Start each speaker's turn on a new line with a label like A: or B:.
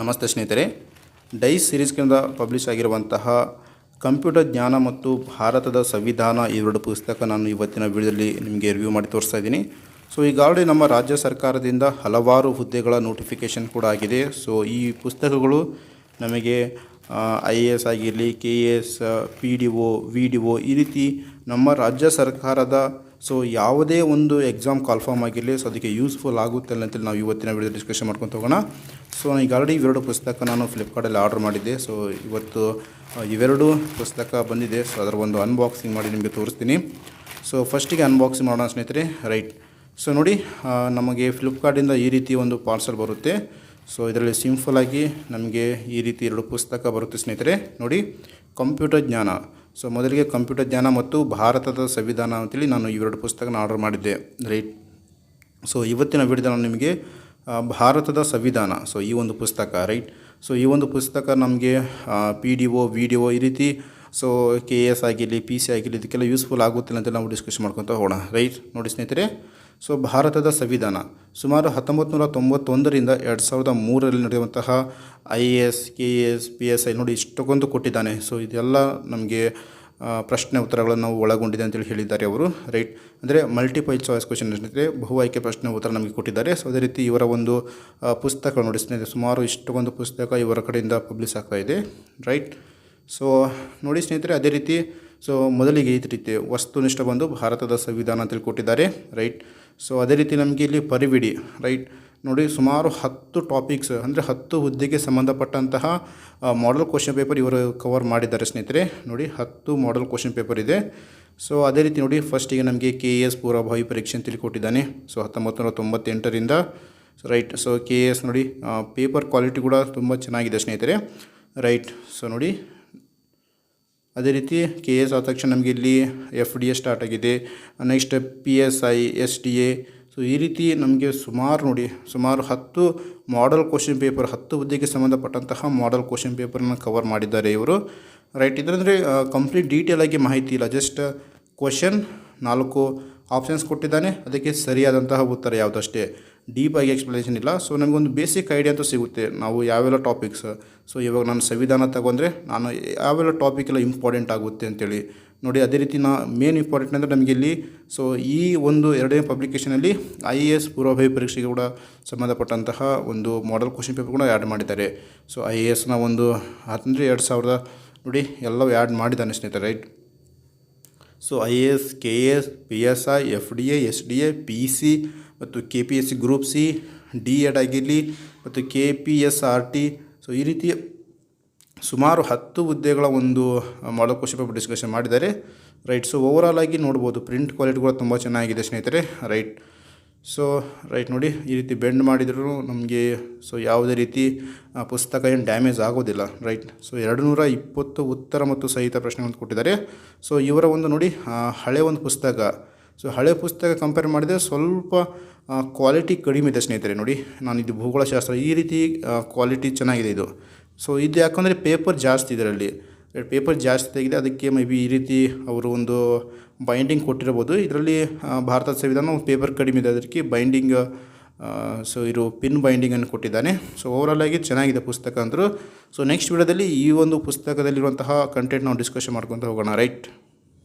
A: ನಮಸ್ತೆ ಸ್ನೇಹಿತರೆ. ಡೈಸ್ ಸೀರೀಸ್ಗಿಂದ ಪಬ್ಲಿಷ್ ಆಗಿರುವಂತಹ ಕಂಪ್ಯೂಟರ್ ಜ್ಞಾನ ಮತ್ತು ಭಾರತದ ಸಂವಿಧಾನ ಇವೆರಡು ಪುಸ್ತಕ ನಾನು ಇವತ್ತಿನ ವಿಡಿಯೋದಲ್ಲಿ ನಿಮಗೆ ರಿವ್ಯೂ ಮಾಡಿ ತೋರಿಸ್ತಾ ಇದ್ದೀನಿ. ಸೊ ಈಗಾಗಲೇ ನಮ್ಮ ರಾಜ್ಯ ಸರ್ಕಾರದಿಂದ ಹಲವಾರು ಹುದ್ದೆಗಳ ನೋಟಿಫಿಕೇಷನ್ ಕೂಡ ಆಗಿದೆ. ಸೊ ಈ ಪುಸ್ತಕಗಳು ನಮಗೆ ಐ ಎ ಎಸ್ ಆಗಿರಲಿ K A S P D O V D O ಈ ರೀತಿ ನಮ್ಮ ರಾಜ್ಯ ಸರ್ಕಾರದ ಸೊ ಯಾವುದೇ ಒಂದು ಎಕ್ಸಾಮ್ ಕಾಲ್ಫಾರ್ಮ್ ಆಗಿರಲಿ ಸೊ ಅದಕ್ಕೆ ಯೂಸ್ಫುಲ್ ಆಗುತ್ತೆ ಅಂತೇಳಿ ನಾವು ಇವತ್ತಿನ ವಿಡಿಯೋ ಡಿಸ್ಕಷನ್ ಮಾಡ್ಕೊಂಡು ಹೋಗೋಣ. ಸೊ ಈಗ ಆಲ್ರೆಡಿ ಇವೆರಡು ಪುಸ್ತಕ ನಾನು ಫ್ಲಿಪ್ಕಾರ್ಟಲ್ಲಿ ಆರ್ಡರ್ ಮಾಡಿದ್ದೆ. ಸೊ ಇವತ್ತು ಇವೆರಡು ಪುಸ್ತಕ ಬಂದಿದೆ. ಸೊ ಅದರ ಒಂದು ಅನ್ಬಾಕ್ಸಿಂಗ್ ಮಾಡಿ ನಿಮಗೆ ತೋರಿಸ್ತೀನಿ. ಸೊ ಫಸ್ಟಿಗೆ ಅನ್ಬಾಕ್ಸಿಂಗ್ ಮಾಡೋಣ ಸ್ನೇಹಿತರೆ. ರೈಟ್ ಸೊ ನೋಡಿ ನಮಗೆ ಫ್ಲಿಪ್ಕಾರ್ಟಿಂದ ಈ ರೀತಿ ಒಂದು ಪಾರ್ಸಲ್ ಬರುತ್ತೆ. ಸೊ ಇದರಲ್ಲಿ ಸಿಂಪಲಾಗಿ ನಮಗೆ ಈ ರೀತಿ ಎರಡು ಪುಸ್ತಕ ಬರುತ್ತೆ ಸ್ನೇಹಿತರೆ. ನೋಡಿ ಕಂಪ್ಯೂಟರ್ ಜ್ಞಾನ. ಸೊ ಮೊದಲಿಗೆ ಕಂಪ್ಯೂಟರ್ ಜ್ಞಾನ ಮತ್ತು ಭಾರತದ ಸಂವಿಧಾನ ಅಂತೇಳಿ ನಾನು ಇವೆರಡು ಪುಸ್ತಕನ ಆರ್ಡರ್ ಮಾಡಿದ್ದೆ. ರೈಟ್ ಸೊ ಇವತ್ತಿನ ವಿಡಿಯೋ ನಾನು ನಿಮಗೆ ಭಾರತದ ಸಂವಿಧಾನ. ಸೊ ಈ ಒಂದು ಪುಸ್ತಕ ರೈಟ್ ಸೊ ಈ ಒಂದು ಪುಸ್ತಕ ನಮಗೆ P D O V D O ಈ ರೀತಿ ಸೊ ಕೆ ಎ ಎಸ್ ಆಗಿರಲಿ ಪಿ ಸಿ ಆಗಿರಲಿ, ಇದಕ್ಕೆಲ್ಲ ಯೂಸ್ಫುಲ್ ಆಗುತ್ತಿಲ್ಲ ಅಂತ ನಾವು ಡಿಸ್ಕಸ್ ಮಾಡ್ಕೊತಾ ಹೋಗೋಣ. ರೈಟ್ ನೋಡಿ ಸ್ನೇಹಿತರೆ ಸೊ ಭಾರತದ ಸಂವಿಧಾನ ಸುಮಾರು ಹತ್ತೊಂಬತ್ತು ನೂರ ತೊಂಬತ್ತೊಂದರಿಂದ ಎರಡು ಸಾವಿರದ ಮೂರರಲ್ಲಿ ನಡೆಯುವಂತಹ I A S, K A S, P S I ನೋಡಿ ಇಷ್ಟಕ್ಕೊಂದು ಕೊಟ್ಟಿದ್ದಾನೆ. ಸೊ ಇದೆಲ್ಲ ನಮಗೆ ಪ್ರಶ್ನೆ ಉತ್ತರಗಳನ್ನು ನಾವು ಒಳಗೊಂಡಿದೆ ಅಂತೇಳಿ ಹೇಳಿದ್ದಾರೆ ಅವರು. ರೈಟ್? ಅಂದರೆ ಮಲ್ಟಿಪಲ್ ಚಾಯ್ಸ್ ಕ್ವಶನ್ ಸ್ನೇಹಿತರೆ ಬಹು ಆಯ್ಕೆ ಪ್ರಶ್ನೆ ಉತ್ತರ ನಮಗೆ ಕೊಟ್ಟಿದ್ದಾರೆ. ಸೊ ಅದೇ ರೀತಿ ಇವರ ಒಂದು ಪುಸ್ತಕ ನೋಡಿ ಸ್ನೇಹಿತರೆ, ಸುಮಾರು ಇಷ್ಟೊಂದು ಪುಸ್ತಕ ಇವರ ಕಡೆಯಿಂದ ಪಬ್ಲಿಷ್ ಆಗ್ತಾ ಇದೆ. ರೈಟ್? ಸೊ ನೋಡಿ ಸ್ನೇಹಿತರೆ, ಅದೇ ರೀತಿ, ಸೊ ಮೊದಲಿಗೆ ಈ ರೀತಿ ವಸ್ತುನಿಷ್ಠ ಬಂದು ಭಾರತದ ಸಂವಿಧಾನ ಅಂತೇಳಿ ಕೊಟ್ಟಿದ್ದಾರೆ. ರೈಟ್? ಸೊ ಅದೇ ರೀತಿ ನಮಗೆ ಇಲ್ಲಿ ಪರಿವಿಡಿ ರೈಟ್ ನೋಡಿ, ಸುಮಾರು ಹತ್ತು ಟಾಪಿಕ್ಸ್ ಅಂದರೆ ಹತ್ತು ಹುದ್ದೆಗೆ ಸಂಬಂಧಪಟ್ಟಂತಹ ಮಾಡಲ್ ಕ್ವಶನ್ ಪೇಪರ್ ಇವರು ಕವರ್ ಮಾಡಿದ್ದಾರೆ ಸ್ನೇಹಿತರೆ. ನೋಡಿ, ಹತ್ತು ಮಾಡಲ್ ಕ್ವಶನ್ ಪೇಪರ್ ಇದೆ. ಸೊ ಅದೇ ರೀತಿ ನೋಡಿ ಫಸ್ಟಿಗೆ ನಮಗೆ ಕೆ ಎ ಎಸ್ ಪೂರ್ವಭಾವಿ ಪರೀಕ್ಷೆ ಅಂತ ಕೊಟ್ಟಿದ್ದಾನೆ. ಸೊ ಹತ್ತೊಂಬತ್ತು ನೂರ ತೊಂಬತ್ತೆಂಟರಿಂದ right so K A S ನೋಡಿ ಪೇಪರ್ ಕ್ವಾಲಿಟಿ ಕೂಡ ತುಂಬ ಚೆನ್ನಾಗಿದೆ ಸ್ನೇಹಿತರೆ ರೈಟ್ ಸೊ ನೋಡಿ ಅದೇ ರೀತಿ ಕೆ ಎಸ್ ಆದ ತಕ್ಷಣ ನಮಗೆ ಇಲ್ಲಿ ಎಫ್ ಡಿ ಎ ಸ್ಟಾರ್ಟ್ ಆಗಿದೆ. Next P S I S D A so ಈ ರೀತಿ ನಮಗೆ ಸುಮಾರು ನೋಡಿ, ಸುಮಾರು ಹತ್ತು ಮಾಡಲ್ ಕ್ವಶನ್ ಪೇಪರ್ ಹತ್ತು ಹುದ್ದೆಗೆ ಸಂಬಂಧಪಟ್ಟಂತಹ ಮಾಡಲ್ ಕ್ವಶನ್ ಪೇಪರನ್ನು ಕವರ್ ಮಾಡಿದ್ದಾರೆ ಇವರು. ರೈಟ್ ಇದರಂದರೆ ಕಂಪ್ಲೀಟ್ ಡೀಟೇಲ್ ಆಗಿ ಮಾಹಿತಿ ಇಲ್ಲ. ಜಸ್ಟ್ ಕ್ವಶನ್ ನಾಲ್ಕು ಆಪ್ಷನ್ಸ್ ಕೊಟ್ಟಿದ್ದಾನೆ. ಅದಕ್ಕೆ ಸರಿಯಾದಂತಹ ಉತ್ತರ ಯಾವುದಷ್ಟೇ. ಡೀಪಾಗಿ ಎಕ್ಸ್ಪ್ಲನೇಷನ್ ಇಲ್ಲ. ಸೊ ನಮಗೊಂದು ಬೇಸಿಕ್ ಐಡಿಯಾ ಅಂತೂ ಸಿಗುತ್ತೆ. ನಾವು ಯಾವೆಲ್ಲ ಟಾಪಿಕ್ಸ್ ಸೊ ಇವಾಗ ನಾನು ಸಂವಿಧಾನ ತಗೊಂಡ್ರೆ ನಾನು ಯಾವೆಲ್ಲ ಟಾಪಿಕ್ ಎಲ್ಲ ಇಂಪಾರ್ಟೆಂಟ್ ಆಗುತ್ತೆ ಅಂತೇಳಿ. ನೋಡಿ, ಅದೇ ರೀತಿ ನಾ ಮೇನ್ ಇಂಪಾರ್ಟೆಂಟ್ ಅಂದರೆ ನಮಗೆ ಇಲ್ಲಿ ಸೊ ಈ ಒಂದು ಎರಡನೇ ಪಬ್ಲಿಕೇಶನಲ್ಲಿ ಐ ಎ ಎಸ್ ಪೂರ್ವಭಾವಿ ಪರೀಕ್ಷೆಗೆ ಕೂಡ ಸಂಬಂಧಪಟ್ಟಂತಹ ಒಂದು ಮಾಡಲ್ ಕ್ವಶನ್ ಪೇಪರ್ ಕೂಡ ಆ್ಯಡ್ ಮಾಡಿದ್ದಾರೆ. ಸೊ ಐ ಎ ಎಸ್ನ ಒಂದು ಹತ್ತಂದರೆ ಎರಡು ಸಾವಿರದ, ನೋಡಿ, ಎಲ್ಲವೂ ಆ್ಯಡ್ ಮಾಡಿದ್ದಾನೆ ಸ್ನೇಹಿತರೆ right so I A S K A S P S I F D A S D A P C ಮತ್ತು K P S C group C D Ed ಆಗಿರಲಿ ಮತ್ತು K P S R T so ಈ ರೀತಿ ಸುಮಾರು ಹತ್ತು ಹುದ್ದೆಗಳ ಒಂದು ಮಾಡೋ ಕ್ವಶನ್ ಪೇಪರ್ ಡಿಸ್ಕಷನ್ ಮಾಡಿದ್ದಾರೆ. ರೈಟ್ ಸೊ ಓವರಾಲ್ ಆಗಿ ನೋಡ್ಬೋದು. ಪ್ರಿಂಟ್ ಕ್ವಾಲಿಟಿ ಕೂಡ ತುಂಬ ಚೆನ್ನಾಗಿದೆ ಸ್ನೇಹಿತರೆ. ರೈಟ್ ಸೊ ರೈಟ್ ನೋಡಿ, ಈ ರೀತಿ ಬೆಂಡ್ ಮಾಡಿದ್ರು ನಮಗೆ ಸೊ ಯಾವುದೇ ರೀತಿ ಪುಸ್ತಕ ಏನು ಡ್ಯಾಮೇಜ್ ಆಗೋದಿಲ್ಲ. ರೈಟ್ ಸೊ ಎರಡು ನೂರ ಇಪ್ಪತ್ತು ಉತ್ತರ ಮತ್ತು ಸಹಿತ ಪ್ರಶ್ನೆಗಳನ್ನು ಕೊಟ್ಟಿದ್ದಾರೆ. ಸೊ ಇವರ ಒಂದು ನೋಡಿ ಹಳೆ ಒಂದು ಪುಸ್ತಕ ಸೊ ಹಳೆ ಪುಸ್ತಕ ಕಂಪೇರ್ ಮಾಡಿದರೆ ಸ್ವಲ್ಪ ಕ್ವಾಲಿಟಿ ಕಡಿಮೆ ಇದೆ ಸ್ನೇಹಿತರೆ, ನೋಡಿ. ನಾನು ಇದು ಭೂಗೋಳಶಾಸ್ತ್ರ, ಈ ರೀತಿ ಕ್ವಾಲಿಟಿ ಚೆನ್ನಾಗಿದೆ ಇದು. ಸೊ ಇದು ಯಾಕಂದರೆ ಪೇಪರ್ ಜಾಸ್ತಿ ಇದರಲ್ಲಿ. ಪೇಪರ್ ಜಾಸ್ತಿ ತೆಗೆದಿದೆ ಅದಕ್ಕೆ ಮೇ ಬಿ ಈ ರೀತಿ ಅವರು ಒಂದು ಬೈಂಡಿಂಗ್ ಕೊಟ್ಟಿರ್ಬೋದು ಇದರಲ್ಲಿ ಭಾರತದ ಸಂವಿಧಾನ ಪೇಪರ್ ಕಡಿಮೆ ಇದೆ. ಅದಕ್ಕೆ ಬೈಂಡಿಂಗ್ ಸೊ ಇರು ಪಿನ್ ಬೈಂಡಿಂಗನ್ನು ಕೊಟ್ಟಿದ್ದಾನೆ. ಸೊ ಓವರಾಲ್ ಆಗಿ ಚೆನ್ನಾಗಿದೆ ಪುಸ್ತಕ ಅಂದರು. ಸೊ ನೆಕ್ಸ್ಟ್ ವಿಡಿಯೋದಲ್ಲಿ ಈ ಒಂದು ಪುಸ್ತಕದಲ್ಲಿರುವಂತಹ ಕಂಟೆಂಟ್ ನಾವು ಡಿಸ್ಕಷನ್ ಮಾಡ್ಕೊತ ಹೋಗೋಣ ರೈಟ್